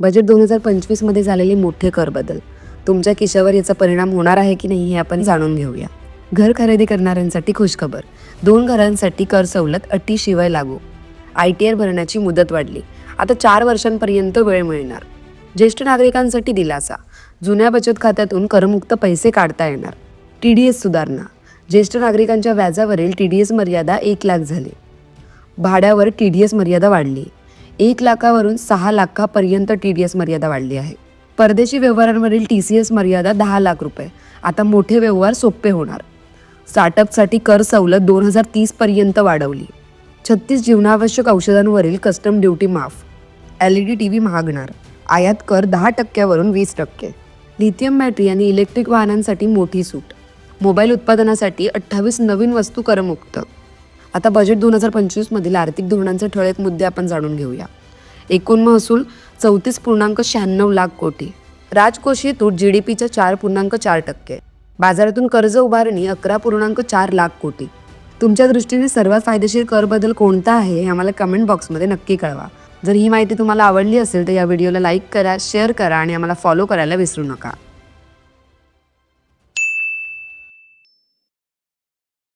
Budget दोन हजार पंचवीसमध्ये झालेले मोठे कर बदल. तुमच्या खिशावर याचा परिणाम होणार आहे की नाही हे आपण जाणून घेऊया. घर खरेदी करणाऱ्यांसाठी खुशखबर. दोन घरांसाठी कर सवलत अटीशिवाय लागू. आय टी आर भरण्याची मुदत वाढली. आता चार वर्षांपर्यंत वेळ मिळणार. ज्येष्ठ नागरिकांसाठी दिलासा. जुन्या बचत खात्यातून करमुक्त पैसे काढता येणार. टी डी एस सुधारणा. ज्येष्ठ नागरिकांच्या व्याजावरील टी डी एस मर्यादा एक लाख झाली. भाड्यावर टी डी एस मर्यादा वाढली. एक लाखावरून सहा लाखापर्यंत टी डी एस मर्यादा वाढली आहे. परदेशी व्यवहारांवरील टी सी एस मर्यादा दहा लाख रुपये. आता मोठे व्यवहार सोपे होणार. स्टार्टअपसाठी कर सवलत दोन हजार तीसपर्यंत वाढवली. छत्तीस जीवनावश्यक औषधांवरील कस्टम ड्युटी माफ. L E D T V महागणार. आयात कर दहा टक्क्यावरून वीस टक्के. लिथियम बॅटरी आणि इलेक्ट्रिक वाहनांसाठी मोठी सूट. मोबाईल उत्पादनासाठी अठ्ठावीस नवीन वस्तू करमुक्त. आता बजेट दोन हजार पंचवीसमधील आर्थिक धोरणांचे ठळक मुद्दे आपण जाणून घेऊया. एकूण महसूल चौतीस पूर्णांक शहाण्णव लाख कोटी. राजकोषीय तूट जी डी पीच्या चार पूर्णांक चार टक्के. बाजारातून कर्ज उभारणी अकरा पूर्णांक चार लाख कोटी. तुमच्या दृष्टीने सर्वात फायदेशीर कर बदल कोणता आहे हे आम्हाला कमेंट बॉक्समध्ये नक्की कळवा. जर ही माहिती तुम्हाला आवडली असेल तर या व्हिडिओला लाईक करा शेअर करा आणि आम्हाला फॉलो करायला विसरू नका.